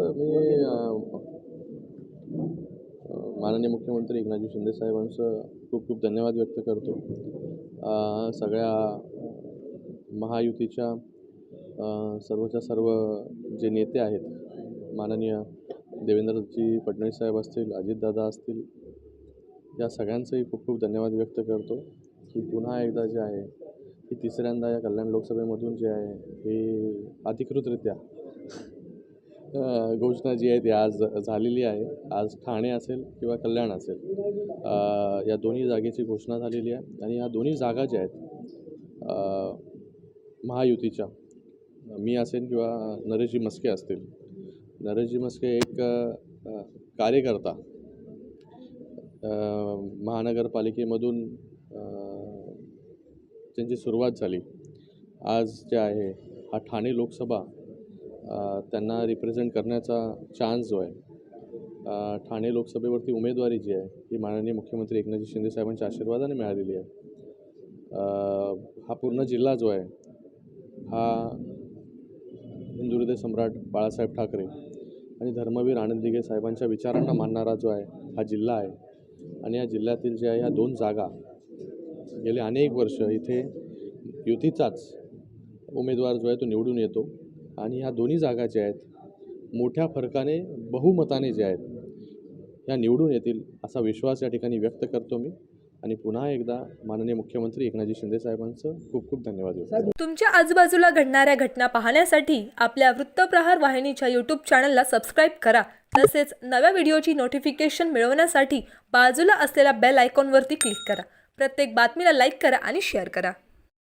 तर मी माननीय मुख्यमंत्री एकनाथजी शिंदे साहेबांचं खूप खूप धन्यवाद व्यक्त करतो. सगळ्या महायुतीच्या सर्वच्या सर्व जे नेते आहेत माननीय देवेंद्रजी फडणवीस साहेब असतील अजितदादा असतील या सगळ्यांचंही खूप खूप धन्यवाद व्यक्त करतो. की पुन्हा एकदा जे आहे ही तिसऱ्यांदा या कल्याण लोकसभेमधून जे आहे हे अधिकृतरित्या घोषणा जी आहे ती आज झालेली आहे. आज ठाणे असेल किंवा कल्याण असेल या दोन्ही जागेची घोषणा झालेली आहे. आणि या दोन्ही जागा ज्या आहेत महायुतीच्या मी असेल किंवा नरेशजी मस्के असतील. नरेशजी मस्के एक कार्यकर्ता महानगरपालिकेमधून त्यांची सुरुवात झाली. आज जे आहे हा ठाणे लोकसभा त्यांना रिप्रेझेंट करण्याचा चान्स जो आहे ठाणे लोकसभेवरती उमेदवारी जी आहे ही माननीय मुख्यमंत्री एकनाथजी शिंदे साहेबांच्या आशीर्वादाने मिळालेली आहे. हा पूर्ण जिल्हा जो आहे हा हिंदुहृदय सम्राट बाळासाहेब ठाकरे आणि धर्मवीर आनंद दिघे साहेबांच्या विचारांना मानणारा जो आहे हा जिल्हा आहे. आणि या जिल्ह्यातील जे आहे ह्या दोन जागा गेले अनेक वर्ष इथे युतीचाच उमेदवार जो आहे तो निवडून येतो. आणि ह्या दोन्ही जागा ज्या आहेत मोठ्या फरकाने बहुमताने ज्या आहेत ह्या निवडून येतील असा विश्वास या ठिकाणी व्यक्त करतो मी. आणि पुन्हा एकदा माननीय मुख्यमंत्री एकनाथजी शिंदे साहेबांचं खूप खूप धन्यवाद तुमच्या आजूबाजूला घडणाऱ्या घटना पाहण्यासाठी आपल्या वृत्तप्रहार वाहिनीच्या यूट्यूब चॅनलला सबस्क्राईब करा. तसेच नव्या व्हिडिओची नोटिफिकेशन मिळवण्यासाठी बाजूला असलेल्या बेल आयकॉनवरती क्लिक करा. प्रत्येक बातमीला लाईक करा आणि शेअर करा.